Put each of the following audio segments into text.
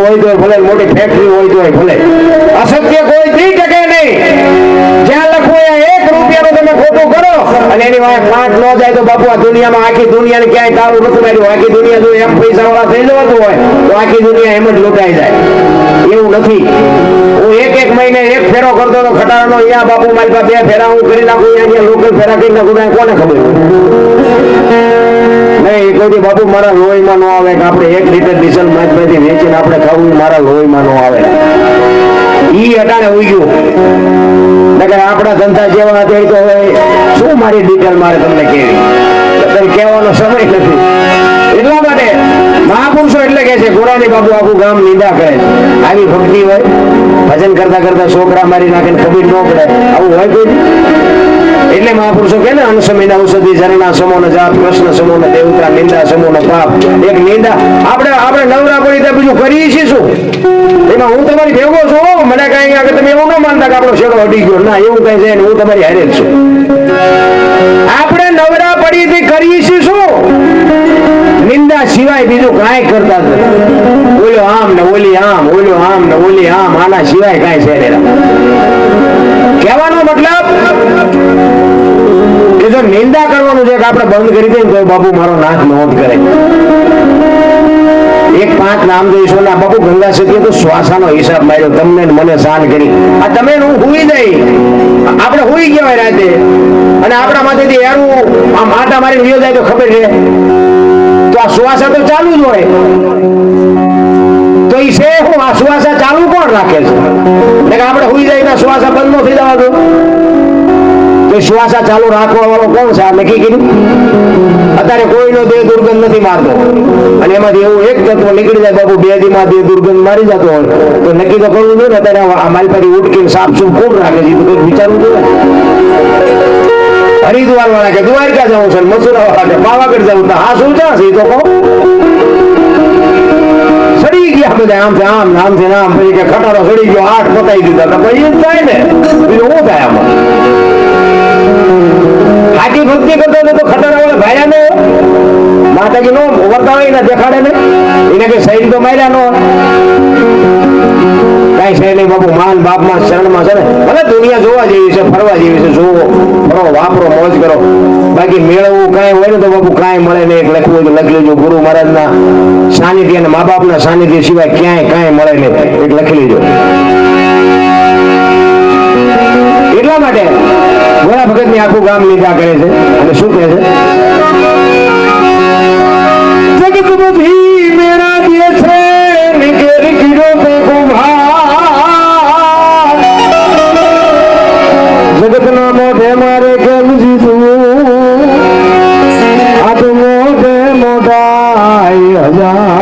હોય તો ભલે, મોટી ફેક્ટરી હોય તો ભલે. અસત્ય કોઈ દી શકે નહીં. જ્યાં લખવું એક રૂપિયાનું તમે ખોટું કરો. અને એની વાંહે પાંચ ન જાય તો બાપુ આ દુનિયામાં આખી દુનિયાને ક્યાંય તાળું નથી માર્યું આખી દુનિયા જો એમ પૈસા વાળા થઈ જવાતું હોય, તો આખી દુનિયા એમ જ લૂંટાઈ જાય. એવું નથી. હું એક એક મહિને એક ફેરો કરતો હતો ખટારાનો અહીંયા બાપુ, મારી પાસે બે ફેરા, હું કરી નાખું, અહીંયા લોકલ ફેરા કરી નાખું કોને ખબર? નહીં એ બાપુ, મારા લોહીમાં ન આવે કે આપણે એક લીટર ડીઝલમાંથી વેચીને આપણે ખાવું મારા લોહીમાં ન આવે. ઈ અટાણે ઉગ્યું નકર આપણા ધંધા જેવા હતા તો હવે શું મારી ડિટેલ મારે તમને કેવી? કહેવાનો સમય નથી. એટલા માટે મહાપુરુષો એટલે કે છે ગોરાની બાબુ આખું ગામ નિંદા કરે આવી ભક્તિ હોય, ભજન કરતા કરતા છોકરા મારી નાખે ને ખબર ન પડે. આવું હોય કોઈ? એટલે મહાપુરુષો કે ને, અનસમીના ઔષધિ, ઝરણા સમો ને જાપ કૃષ્ણ સમોન દેવતા, નિંદા સમોન પાપ. એક નિંદા. આપણે આપણે નવરા પડી ત્યાં બીજું કરીએ છીએ શું? એમાં હું તમારી ભેગો છું મને કઈ આગળ તમે એવું ન માનતા કે આપણો શેડો હટી ગયો. ના, એવું કઈ છે. હું તમારી હારે છું. આપણે નવરા પડી તે કરીએ છીએ શું? નિંદા સિવાય બીજું કાંઈ કરતા નથી. ઓલો આમ ને ઓલી આમ ઓલ્યો આમ ને ઓલી આમ, આના સિવાય કાંઈ છે કહેવાનો મતલબ કે નિંદા કરવાનું છે કે આપણે બંધ કરી દઈએ તો બાપુ મારો નાથ નોંધ કરે. એક પાંચ નામ દઈશું ના બાપુ ગંગા સતીએ તો શ્વાસાનો હિસાબ માર્યો. તમને મને સાન કરી. આ તમે હું હુઈ નહીં આપણે હુઈ ગયા હોય રાતે. અને આપણા માથેથી એરું આમ માટા મારી વિયો જાય તો ખબર છે. તો આ શ્વાસા તો ચાલુ જ હોય. તો ઈ છે હું આ શ્વાસા ચાલુ કોણ રાખે છે? આપણે હુઈ જાય તો શ્વાસા બંધ નથી થઈ જવા દો. તો શ્વાસા ચાલુ રાખવા વાળો કોણ છે? નક્કી કર્યું અત્યારે કોઈનો દેહ દુર્ગંધ નથી મારતો. અને એમાંથી એવું એક તત્વ નીકળી જાય બાબુ બે દીમાં દેહ દુર્ગંધ મારી જતો હોય. તો નક્કી તો કરવું જોઈએ ને, અત્યારે આ પાસે ઉટકીને સાફ સુફ કોણ રાખે છે? તો વિચારવું જોઈએ હરિદ્વાર વાળા કે દ્વારકા જવું છે? મથુરા વાળા કે, પાવાગઢ જવું. તો હા, શું છે તો કહો. સડી ગયા બધા આમ છે, આમ આમ છે આમ. પછી કે ખટારો સડી ગયો, આઠ પતાઈ દીધા. તો પછી થાય ને. બીજું શું થાય આમાં? હાથી ભક્તિ કરતો હતો તો ખટારા વાળા ભાયા નો માતાજી નો વર્તાવે ને દેખાડે ને. એને કઈ શરીર તો માર્યા નો કઈ છે નહીં બાપુ, માન બાપમાં શરણમાં છે ને. ભલે દુનિયા જોવા જેવી છે, ફરવા જેવી છે જોવો ફરો વાપરો, મોજ કરો. બાકી મેળવવું કાંઈ હોય ને તો બાપુ કાંઈ મળે એક લખવું હોય તો લખી લેજો ગુરુ મહારાજના સાનિધ્ય અને મા બાપના સાનિધ્ય સિવાય ક્યાંય કાંઈ મળે નહીં. એક લખી લેજો. એટલા માટે ગોળા ભગતની આખું ગામ લીધા કરે છે. અને શું કહે છે? જગત બધી મેરા દિય છે નિકેર કીડો તે કુભાર જગત ના મોઢે મારે કેમ હજાર.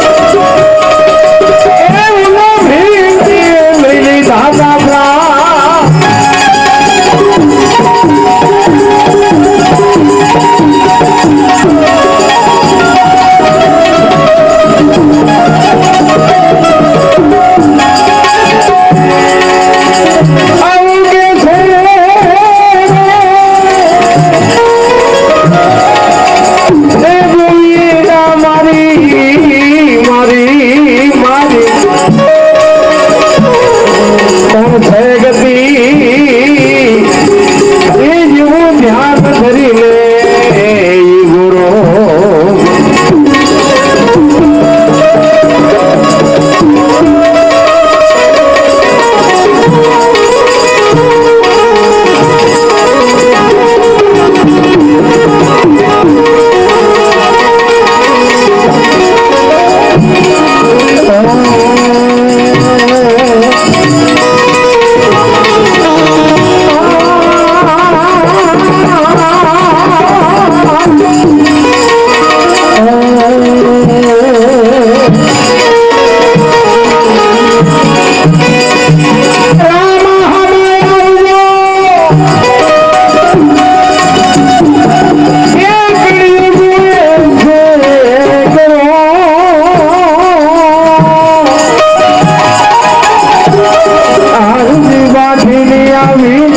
Tell me